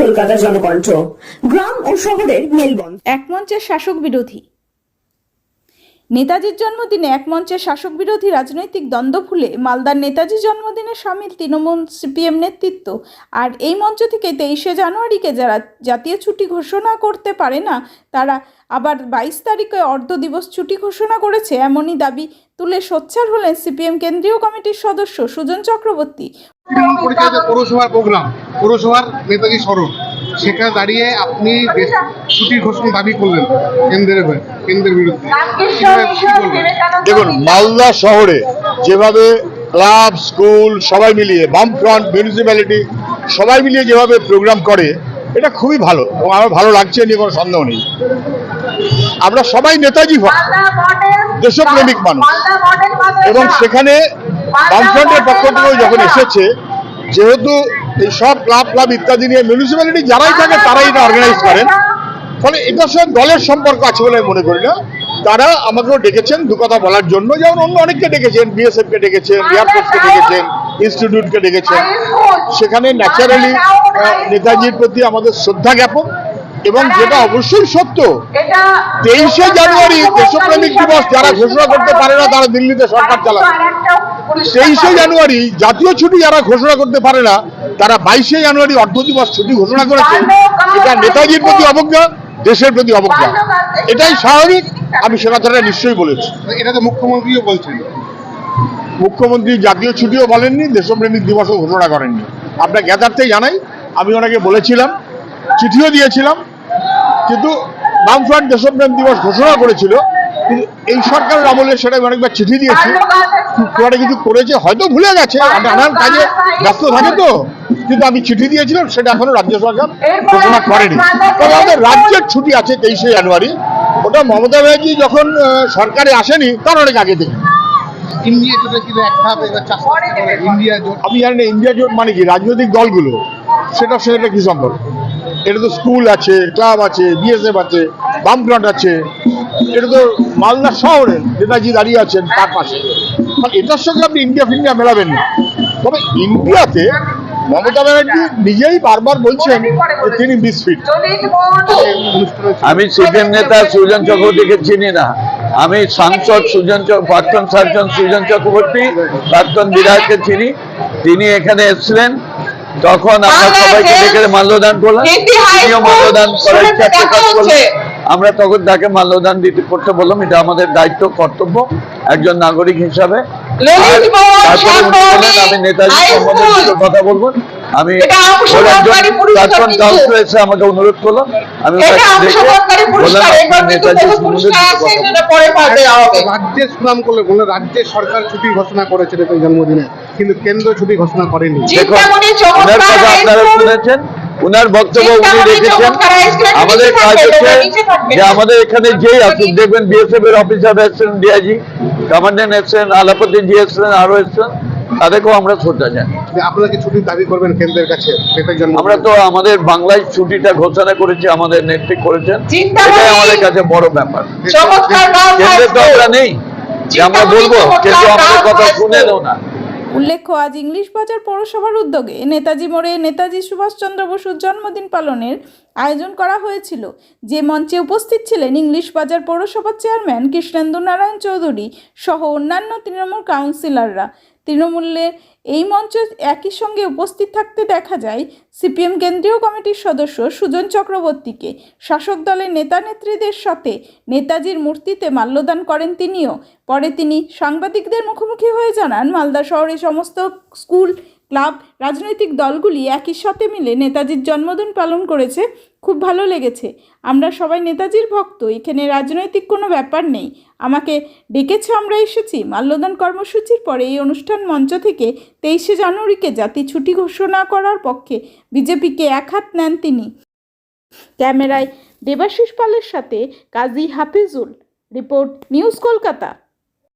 কলকাতা জনকণ্ঠ। গ্রাম ও শহরের মেলবন্ধ একমঞ্চের শাসক বিরোধী। নেতাজির জন্মদিনে এক মঞ্চের শাসক বিরোধী রাজনৈতিক দ্বন্দ্ব ভুলে মালদার নেতাজি জন্মদিনে সামিল তৃণমূল সিপিএম নেতৃত্ব। আর এই মঞ্চ থেকে তেইশে জানুয়ারিকে যারা জাতীয় ছুটি ঘোষণা করতে পারে না, তারা আবার বাইশ তারিখে অর্ধ দিবস ছুটি ঘোষণা করেছে এমনই দাবি তুলে সোচ্চার হলেন সিপিএম কেন্দ্রীয় কমিটির সদস্য সুজন চক্রবর্তী। পৌরসভার প্রোগ্রাম, পৌরসভার নেতাজি স্মরণ। সেখানে দাঁড়িয়ে আপনি ছুটির ঘোষণা দাবি করলেন কেন্দ্রের হয়ে কেন্দ্রের বিরুদ্ধে। দেখুন মালদা শহরে যেভাবে ক্লাব স্কুল সবাই মিলিয়ে বামফ্রন্ট মিউনিসিপ্যালিটি সবাই মিলিয়ে যেভাবে প্রোগ্রাম করে এটা খুবই ভালো এবং আমার ভালো লাগছে এ নিয়ে কোনো সন্দেহ নেই। আমরা সবাই নেতাজি ভক্ত দেশপ্রেমিক মানুষ। এবং সেখানে বামফ্রন্টের পক্ষ থেকেও যখন এসেছে যেহেতু এই সব ক্লাব ক্লাব ইত্যাদি নিয়ে মিউনিসিপ্যালিটি যারাই থাকে তারাই এটা অর্গানাইজ করেন। ফলে এটার সঙ্গে দলের সম্পর্ক আছে বলে মনে করি না। তারা আমাকেও ডেকেছেন দু কথা বলার জন্য। যেমন অন্য অনেককে ডেকেছেন বিএসএফ কে ডেকেছেন এয়ারফোর্সকে ডেকেছেন ইনস্টিটিউটকে ডেকেছেন। সেখানে ন্যাচারালি নেতাজির প্রতি আমাদের শ্রদ্ধা জ্ঞাপন এবং যেটা অবশ্যই সত্য, তেইশে জানুয়ারি দেশপ্রেমিক দিবস যারা ঘোষণা করতে পারে না তারা দিল্লিতে সরকার চালাবে। তেইশে জানুয়ারি জাতীয় ছুটি যারা ঘোষণা করতে পারে না তারা বাইশে জানুয়ারি অর্ধ দিবস ছুটি ঘোষণা করেছে এটা নেতাজির প্রতি অবজ্ঞা দেশের প্রতি অবজ্ঞা। এটাই স্বাভাবিক আমি সে কথাটা নিশ্চয়ই বলেছি। এটা তো মুখ্যমন্ত্রীও বলছেন। মুখ্যমন্ত্রী জাতীয় ছুটিও বলেননি দেশপ্রেমিক দিবসও ঘোষণা করেননি। আপনার জ্ঞাতার্থে জানাই আমি ওনাকে বলেছিলাম চিঠিও দিয়েছিলাম কিন্তু বামফ্রন্ট দেশপ্রেম দিবস ঘোষণা করেছিল কিন্তু এই সরকারের আমলে সেটা আমি অনেকবার চিঠি দিয়েছি। কিছু করেছে হয়তো ভুলে গেছে নানান কাজে ব্যস্ত থাকে তো। কিন্তু আমি চিঠি দিয়েছিলাম সেটা এখনও রাজ্য সরকার ঘোষণা করেনি। তবে আমাদের রাজ্যের ছুটি আছে তেইশে জানুয়ারি। ওটা মমতা ব্যানার্জি যখন সরকারে আসেনি তার অনেক আগে থেকে। আমি জানি না ইন্ডিয়া জোট মানে কি? রাজনৈতিক দলগুলো। সেটা সেটা কি সম্পর্ক এটা তো স্কুল আছে ক্লাব আছে বিএসএফ আছে বামফ্রন্ট আছে। এটা তো মালদা শহরে নেতাজি দাঁড়িয়ে আছেন তার পাশে। এটার সঙ্গে আপনি ইন্ডিয়া ফিন্ডিয়া মেলাবেন না। তবে ইন্ডিয়াতে মমতা ব্যানার্জি নিজেই বারবার বলছেন তিনি মিসফিট আমি সিপিএম নেতা সুজন চক্রবর্তীকে চিনি না। আমি সাংসদ সুজন প্রাক্তন সাংসদ সুজন চক্রবর্তী প্রাক্তন বিধায়ককে চিনি। তিনি এখানে এসেছিলেন। তখন আমরা সবাইকে ডেকে মাল্যদান করলাম। তিনিও মাল্যদান করার ইচ্ছা প্রকাশ করলেন। আমরা তখন তাকে মাল্যদান দিতে করতে বললাম এটা আমাদের দায়িত্ব কর্তব্য একজন নাগরিক হিসাবে। আমি নেতাজি সম্বন্ধে কথা বলব। আমি প্রাক্তন কাউন্সিলর এসে আমাকে অনুরোধ করল। আমি। রাজ্যে সুনাম করলে বলে রাজ্যে সরকার ছুটি ঘোষণা করেছে জন্মদিনে কিন্তু কেন্দ্র ছুটি ঘোষণা করেনি। দেখুন আপনারা শুনেছেন। ওনার বক্তব্য উনি রেখেছেন। আমাদের কাজ হচ্ছে যে আমাদের এখানে যেই আসুক দেখবেন বিএসএফ এর অফিসার এসেছেন ডিআইজি কমান্ডেন্ট এসেছেন আলাপতি জি এসেছেন আরও এসেছেন তাদেরকেও আমরা শ্রদ্ধা জানি আপনারা কি ছুটির দাবি করবেন কেন্দ্রের কাছে? আমরা তো আমাদের বাংলায় ছুটিটা ঘোষণা করেছি আমাদের নেতৃত্ব করেছেন। এটাই আমাদের কাছে বড় ব্যাপার। চমৎকার গান কেন্দ্রে তো আমরা নেই। যে আমরা বলব কিন্তু আমাদের কথা শুনে শুনেও না। উল্লেখ্য, আজ ইংলিশ বাজার পৌরসভার উদ্যোগে নেতাজি মোড়ে নেতাজি সুভাষচন্দ্র বসুর জন্মদিন পালনের আয়োজন করা হয়েছিল। যে মঞ্চে উপস্থিত ছিলেন ইংলিশ বাজার পৌরসভার চেয়ারম্যান কৃষ্ণেন্দু নারায়ণ চৌধুরী সহ অন্যান্য তৃণমূল কাউন্সিলররা। তৃণমূলের এই মঞ্চে একই সঙ্গে উপস্থিত থাকতে দেখা যায় সিপিএম কেন্দ্রীয় কমিটির সদস্য সুজন চক্রবর্তীকে। শাসক দলের নেতা নেত্রীদের সাথে নেতাজির মূর্তিতে মাল্যদান করেন তিনিও। পরে তিনি সাংবাদিকদের মুখোমুখি হয়ে জানান, মালদা শহরে সমস্ত স্কুল ক্লাব, রাজনৈতিক দলগুলি একই সাথে মিলে নেতাজির জন্মদিন পালন করেছে। খুব ভালো লেগেছে। আমরা সবাই নেতাজির ভক্ত, এখানে রাজনৈতিক কোনো ব্যাপার নেই। আমাকে ডেকেছে আমরা এসেছি। মাল্যদান কর্মসূচির পরে এই অনুষ্ঠান মঞ্চ থেকে তেইশে জানুয়ারিকে জাতি ছুটি ঘোষণা করার পক্ষে বিজেপিকে এক হাত নেন তিনি। ক্যামেরায় দেবাশিস পালের সাথে Kazi Hafizul. Report, news Kolkata.